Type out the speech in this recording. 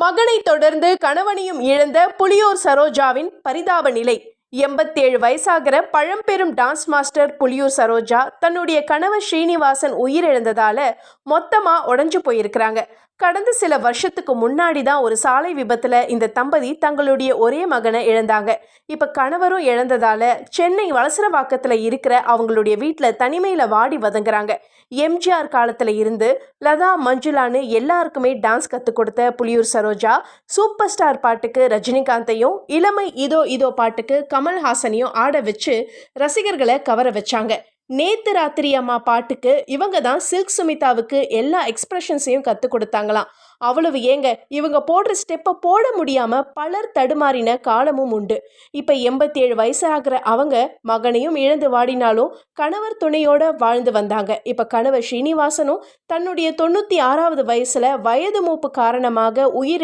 மகனை தொடர்ந்து கணவனையும் இழந்த புலியூர் சரோஜாவின் பரிதாப நிலை. எண்பத்தேழு வயசாகிற பழம்பெரும் டான்ஸ் மாஸ்டர் புலியூர் சரோஜா தன்னுடைய கணவர் ஸ்ரீனிவாசன் உயிரிழந்ததால மொத்தமா உடஞ்சு போயிருக்கிறாங்க. கடந்த சில வருஷத்துக்கு முன்னாடி தான் ஒரு சாலை விபத்துல இந்த தம்பதி தங்களுடைய ஒரே மகனை இழந்தாங்க. இப்ப கணவரும் இழந்ததால சென்னை வலசரவாக்கத்துல இருக்கிற அவங்களுடைய வீட்டில் தனிமையில வாடி வதங்குறாங்க. எம்ஜிஆர் காலத்துல இருந்து லதா மஞ்சுளான்னு எல்லாருக்குமே டான்ஸ் கற்றுக் கொடுத்த புலியூர் சரோஜா சூப்பர் ஸ்டார் பாட்டுக்கு ரஜினிகாந்தையும் இளமை இதோ இதோ பாட்டுக்கு கமல்ஹாசனையும் ஆட வச்சு ரசிகர்களை கவர வச்சாங்க. நேத்து ராத்திரி அம்மா பாட்டுக்கு இவங்க தான் சில்க் சுமிதாவுக்கு எல்லா எக்ஸ்பிரஷன்ஸையும் கற்றுக் கொடுத்தாங்களாம். அவ்வளவு ஏங்க இவங்க போடுற ஸ்டெப்பை போட முடியாமல் பலர் தடுமாறின காலமும் உண்டு. இப்போ எண்பத்தி ஏழு வயசாகிற அவங்க மகனையும் இழந்து வாடினாலும் கணவர் துணையோட வாழ்ந்து வந்தாங்க. இப்போ கணவர் ஸ்ரீனிவாசனும் தன்னுடைய தொண்ணூற்றி ஆறாவது வயசில் வயது மூப்பு காரணமாக உயிர்